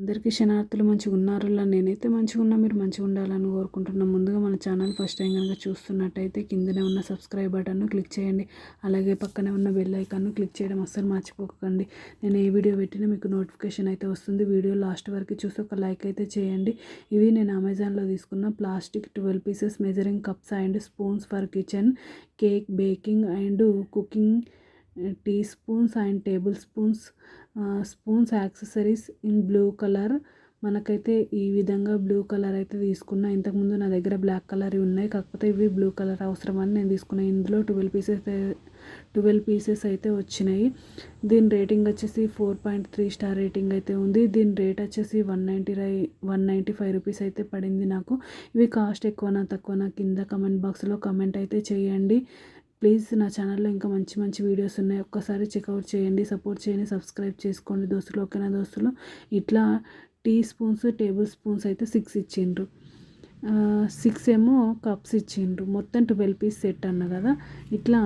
అందరికీ శనార్థులు మంచిగా ఉన్నారు నేనైతే మంచిగా ఉన్నా మీరు మంచిగా ఉండాలని కోరుకుంటున్నాను ముందుగా మన ఛానల్ ఫస్ట్ టైం కనుక చూస్తున్నట్టయితే కిందనే ఉన్న సబ్స్క్రైబ్ బటన్ను క్లిక్ చేయండి. అలాగే పక్కనే ఉన్న బెల్ ఐకాన్ను క్లిక్ చేయడం అస్సలు మర్చిపోకండి. నేను ఏ వీడియో పెట్టినా మీకు నోటిఫికేషన్ అయితే వస్తుంది. వీడియో లాస్ట్ వరకు చూసి ఒక లైక్ అయితే చేయండి. ఇవి నేను అమెజాన్లో తీసుకున్న plastic twelve pieces measuring cups and spoons for kitchen cake baking and cooking teaspoons and tablespoons spoons accessories in blue colour. మనకైతే ఈ విధంగా బ్లూ కలర్ అయితే తీసుకున్నా. ఇంతకుముందు నా దగ్గర బ్లాక్ కలర్ ఉన్నాయి. కాకపోతే ఇవి బ్లూ కలర్ అవసరమని నేను తీసుకున్నాను ఇందులో ట్వెల్వ్ పీసెస్ ట్వెల్వ్ పీసెస్ అయితే వచ్చినాయి. దీని రేటింగ్ వచ్చేసి four point three star rating అయితే ఉంది. దీని రేట్ వచ్చేసి వన్ నైంటీ రై వన్ నైంటీ ఫైవ్ రూపీస్ అయితే పడింది నాకు. ఇవి కాస్ట్ ఎక్కువనా తక్కువనా కింద కమెంట్ బాక్స్లో కమెంట్ అయితే చేయండి. ప్లీజ్ నా ఛానల్లో ఇంకా మంచి మంచి వీడియోస్ ఉన్నాయి. ఒక్కసారి చెక్అవుట్ చేయండి సపోర్ట్ చేయండి సబ్స్క్రైబ్ చేసుకోండి దోస్తులు ఓకేనా దోస్తులు? ఇట్లా టీ స్పూన్స్ టేబుల్ స్పూన్స్ అయితే సిక్స్ ఇచ్చిండ్రు. సిక్స్ ఏమో కప్స్ ఇచ్చిండ్రు. మొత్తం ట్వెల్వ్ పీస్ సెట్ అన్న కదా? ఇట్లా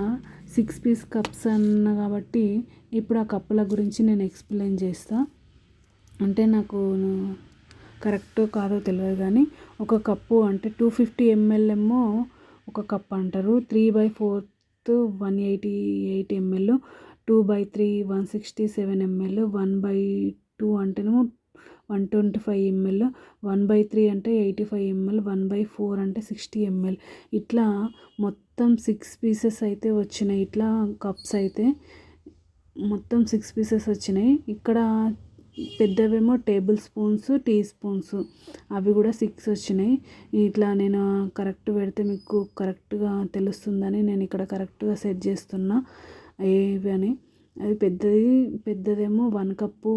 సిక్స్ పీస్ కప్స్ అన్న కాబట్టి ఇప్పుడు ఆ కప్పుల గురించి నేను ఎక్స్ప్లెయిన్ చేస్తా. అంటే నాకు కరెక్ట్ కాదో తెలియదు కానీ ఒక కప్పు అంటే టూ ఫిఫ్టీ ఎంఎల్ ఏమో ఒక కప్ అంటారు. Three by four one eighty eight ML two by three one sixty seven ML one by two అంటేనేమో one twenty five ML one by three అంటే eighty five ML one by four అంటే sixty ML. ఇట్లా మొత్తం six pieces అయితే వచ్చినాయి. ఇట్లా cups అయితే మొత్తం సిక్స్ పీసెస్ వచ్చినాయి. ఇక్కడ పెద్దవేమో టేబుల్ స్పూన్స్ టీ స్పూన్స్. అవి కూడా సిక్స్ వచ్చినాయి. ఇట్లా నేను కరెక్ట్ పెడితే మీకు కరెక్ట్గా తెలుస్తుందని నేను ఇక్కడ కరెక్ట్గా సెట్ చేస్తున్నా. ఏవి అని? అది పెద్దది పెద్దదేమో one cup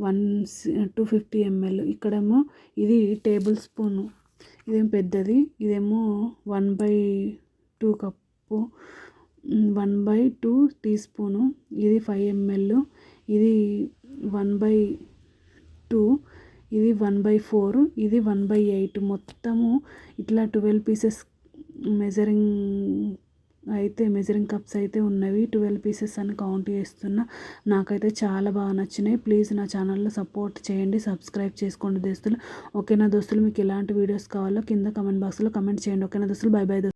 one two fifty ML. ఇక్కడేమో ఇది టేబుల్ స్పూను. ఇదేం పెద్దది? ఇదేమో one by two cup one by two teaspoon. ఇది ఫైవ్ ఎంఎల్. ఇది వన్ బై టూ ఇది వన్ బై ఫోర్ ఇది వన్ బై ఎయిట్. మొత్తము ఇట్లా ట్వెల్వ్ పీసెస్ మెజరింగ్ అయితే మెజరింగ్ కప్స్ అయితే ఉన్నవి. ట్వెల్వ్ పీసెస్ అని కౌంట్ చేస్తున్నా. నాకైతే చాలా బాగా నచ్చినాయి. ప్లీజ్ నా ఛానల్లో సపోర్ట్ చేయండి. సబ్స్క్రైబ్ చేసుకోండి దోస్తులు. ఓకేనా దోస్తులు? మీకు ఎలాంటి వీడియోస్ కావాలో కింద కమెంట్ బాక్స్లో కమెంట్ చేయండి. ఓకేనా దోస్తులు? By by